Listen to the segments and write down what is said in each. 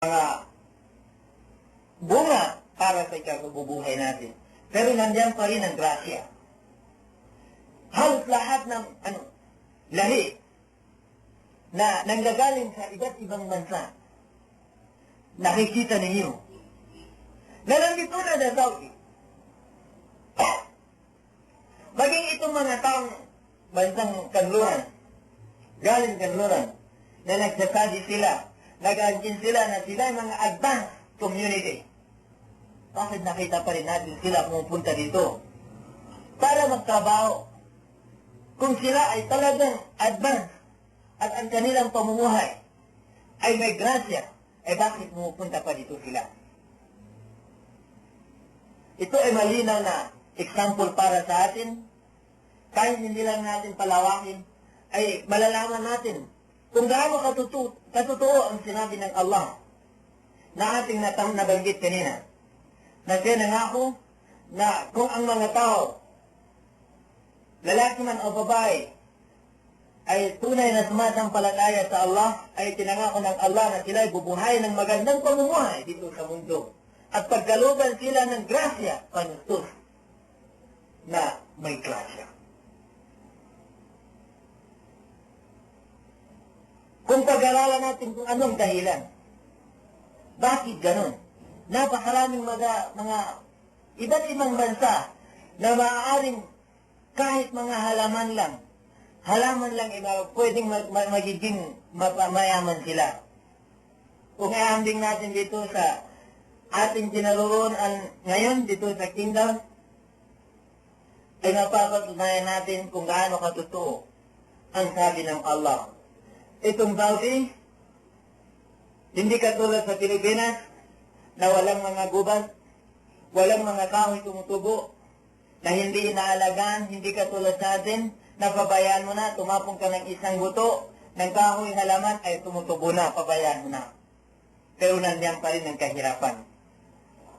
mga bunga para sa ikabubuhay natin. Pero nandiyan pa rin ang grasya. Halos lahat ng ano, lahi na nanggagaling sa iba't ibang bansa, nakikita ninyo. Na nandito na sa Saudi. Maging itong mga taong bansang kanluran, galing kanluran, na nagsasabi sila, nag-anjin sila na sila ay mga advanced community. Bakit nakita pa rin natin sila pumupunta dito? Para magtrabaho. Kung sila ay talagang advanced at ang kanilang pamumuhay ay may grasya, eh bakit pumupunta pa dito sila? Ito ay malinaw na example para sa atin. Kahit hindi lang natin palawakin, ay malalaman natin kung gaano katutu katotoo ang sinabi ng Allah na ating natang nabanggit kanina. Na siya nangako na kung ang mga tao, lalaki man o babae, ay tunay na sumasampalataya sa Allah, ay tinangako ng Allah na sila ay bubuhay ng magandang pamumuhay dito sa mundo. At pagkaluban sila ng grasya, panustos na may grasya. Kung pag-aralan natin kung anong dahilan, bakit ganon? Napakaraming mga, mga iba't ibang bansa na maaaring kahit mga halaman lang, halaman lang iba, pwedeng mag, mag, magiging mapamayaman sila. Kung ihambing natin dito sa ating kinaroroonan ngayon dito sa kingdom, ay mapapatunayan natin kung gaano katotoo ang sabi ng Allah. Itong Saudi, hindi katulad sa Pilipinas na walang mga gubat, walang mga kahoy tumutubo, na hindi inaalagaan, hindi katulad sa atin, mo na, tumapong ka ng isang buto, ng kahoy halaman ay tumutubo na, pabayaan mo na. Pero nandiyan pa rin ang kahirapan.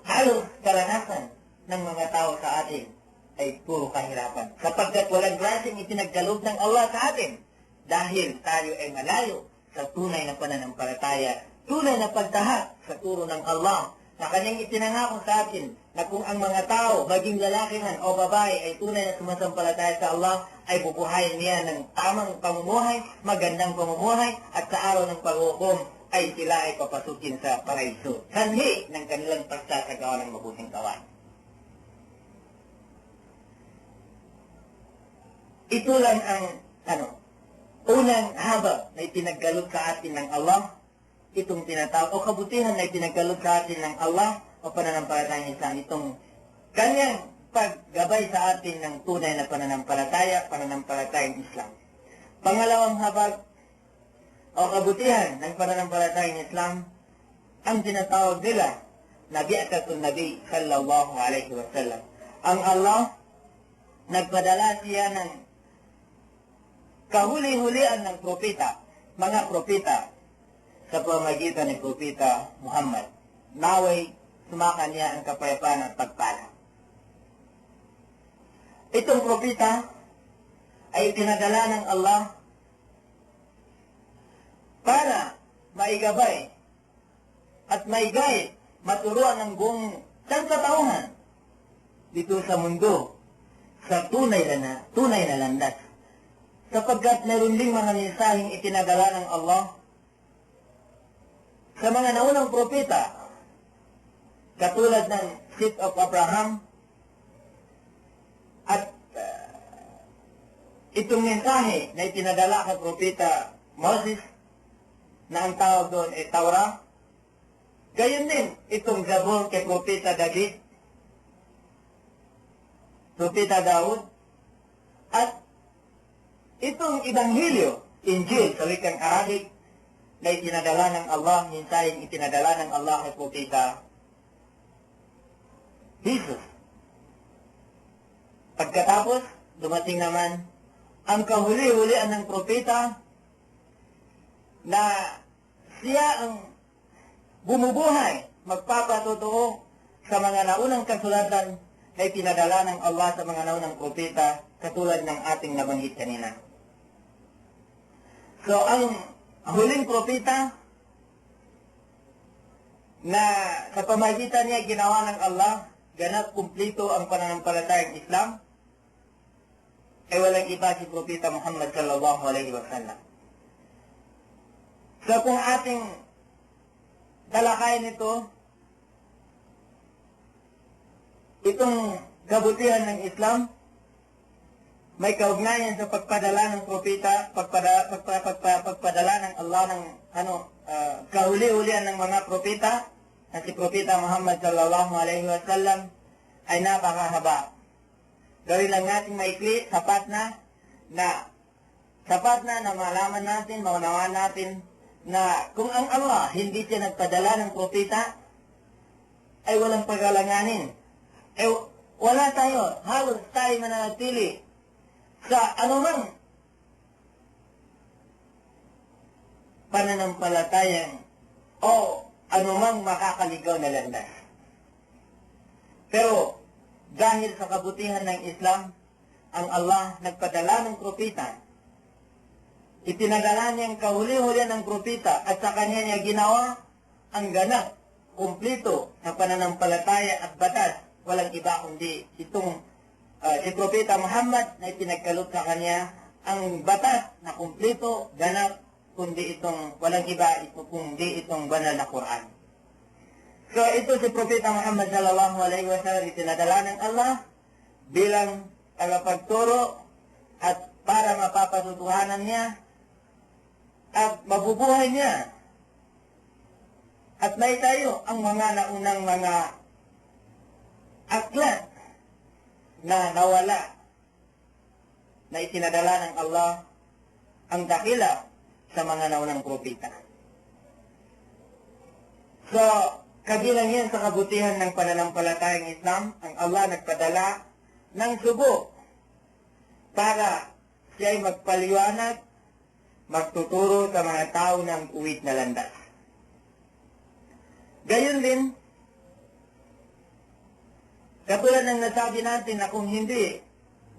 Halos karanasan ng mga tao sa atin ay puro kahirapan. Sapagkat walang graseng itinagkaloob ng Allah sa atin dahil tayo ay malayo sa tunay na pananampalataya, tunay na pagtahat sa turo ng Allah na kanyang itinangako sa atin na kung ang mga tao, maging lalaki man o babae, ay tunay na sumasampalataya sa Allah, ay bubuhayin niya ng tamang pamumuhay, magandang pamumuhay, at sa araw ng paghukom ay sila ay papasukin sa paraiso. Sanhi ng kanilang pagsasagawa ng mabuting kawan. Ito lang ang, ano, unang habag na itinagkalog sa atin ng Allah, itong tinatawag, o kabutihan na itinagkalog sa atin ng Allah, o pananampalataya Islam, itong kanyang paggabay sa atin ng tunay na pananampalataya, pananampalatayang Islam. Pangalawang habag, o kabutihan ng pananampalatayang Islam, ang tinatawag nila, Nabi'atatun Nabi sallallahu alaihi wasallam. Ang Allah, nagpadala siya ng kahuli-hulian ng propeta, mga propeta, sa pamagitan ni propeta Muhammad. Naway, sumakan niya ang kapayapaan at pagpala. Itong propeta ay pinadala ng Allah para maigabay at maigay maturuan ng buong sangkatauhan dito sa mundo sa tunay na, tunay na landas sapagkat meron ding mga mensaheng itinadala ng Allah sa mga naunang propeta, katulad ng seed of Abraham, at uh, itong mensahe na itinadala kay propeta Moses, na ang tawag doon ay Taura, gayon din itong Zabur kay propeta David, propeta Daud, at Itong Ibanghilyo, Injil sa wikang Arabic, na itinadala ng Allah, minsayang itinadala ng Allah kay Propeta Jesus. Pagkatapos, dumating naman ang kahuli-hulian ng propeta na siya ang bumubuhay, magpapatotoo sa mga naunang kasulatan na itinadala ng Allah sa mga naunang propeta katulad ng ating nabanggit kanina. So, ang huling propeta na sa pamagitan niya ginawa ng Allah, ganap kumplito ang pananampalatayang Islam, ay walang iba si Propeta Muhammad sallallahu alaihi wasallam. So kung ating talakayin ito, itong kabutihan ng Islam, may kaugnayan sa pagpadala ng propeta, pagpada, pagpa, pagpa, pagpadala ng Allah ng ano, ah, kahuli-hulian ng mga propeta, na si Propeta Muhammad sallallahu alaihi wasallam ay napakahaba. Gawin lang natin maikli, sapat na, na sapat na na malaman natin, maunawaan natin na kung ang Allah hindi siya nagpadala ng propeta, ay walang pagalanganin. Eh, wala tayo, halos tayo mananatili sa anumang pananampalatayang o anumang makakaligaw na landas. Pero dahil sa kabutihan ng Islam, ang Allah nagpadala ng propeta. Itinagala niya ang kahuli-huli ng propeta at sa kanya niya ginawa ang ganap, kumplito na pananampalataya at batas. Walang iba kundi itong ah, si Propeta Muhammad na ipinagkalot sa kanya ang batas na kumplito, ganap, kundi itong walang iba ito kundi itong banal na Quran. So ito si Propeta Muhammad sallallahu alaihi wasallam itinadala ng Allah bilang tagapagturo at para mapapatutuhanan niya at mabubuhay niya. At may tayo ang mga naunang mga aklat na nawala na itinadala ng Allah ang dakila sa mga naunang propeta. So, kabilang yan sa kabutihan ng pananampalatayang Islam, ang Allah nagpadala ng subo para siya ay magpaliwanag, magtuturo sa mga tao ng uwit na landas. Gayon din, katulad ng nasabi natin na kung hindi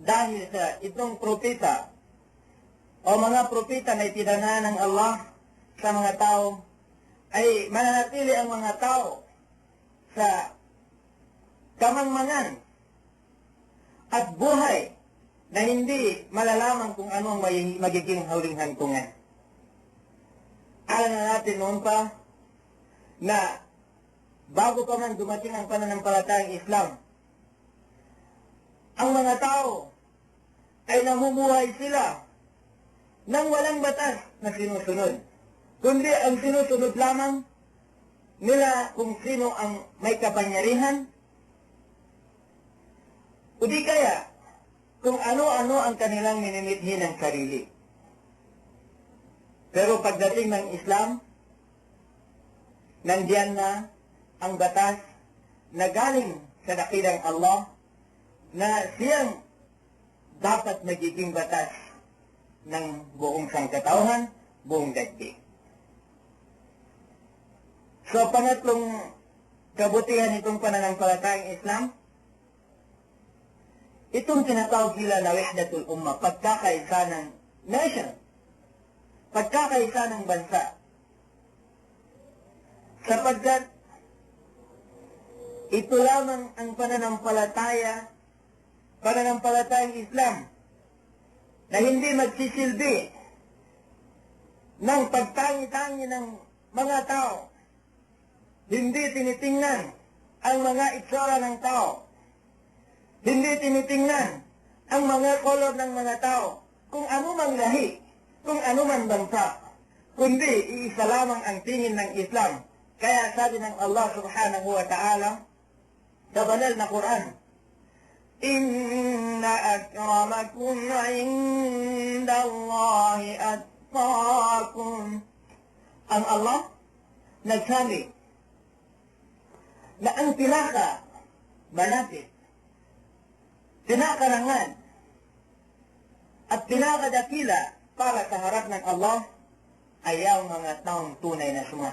dahil sa itong propeta o mga propeta na itinana ng Allah sa mga tao, ay mananatili ang mga tao sa kamangmangan at buhay na hindi malalaman kung ano ang magiging huling hantungan. Alam na natin noon pa na bago pa man dumating ang pananampalatayang Islam, ang mga tao ay namumuhay sila nang walang batas na sinusunod. Kundi ang sinusunod lamang nila kung sino ang may kapangyarihan o di kaya kung ano-ano ang kanilang minimithi ng sarili. Pero pagdating ng Islam, nandiyan na ang batas na galing sa dakilang Allah na siyang dapat magiging batas ng buong sangkatauhan, buong daigdig. So, pangatlong kabutihan itong pananampalatayang Islam, itong tinatawag nila na wahdatul umma, pagkakaisa ng nation, pagkakaisa ng bansa. Sapagkat ito lamang ang pananampalataya, pananampalatayang Islam, na hindi magsisilbi ng pagtangi-tangi ng mga tao. Hindi tinitingnan ang mga itsura ng tao. Hindi tinitingnan ang mga kolor ng mga tao. Kung ano mang lahi, kung ano man bansa, kundi iisa lamang ang tingin ng Islam. Kaya sabi ng Allah subhanahu wa ta'ala sa banal na Quran, إن أكرمكم عند الله أتقاكم Ang Allah nagsabi na ang pinaka malapit, pinakarangan, at pinakadakila para sa harap ng Allah ay ang mga taong tunay na suma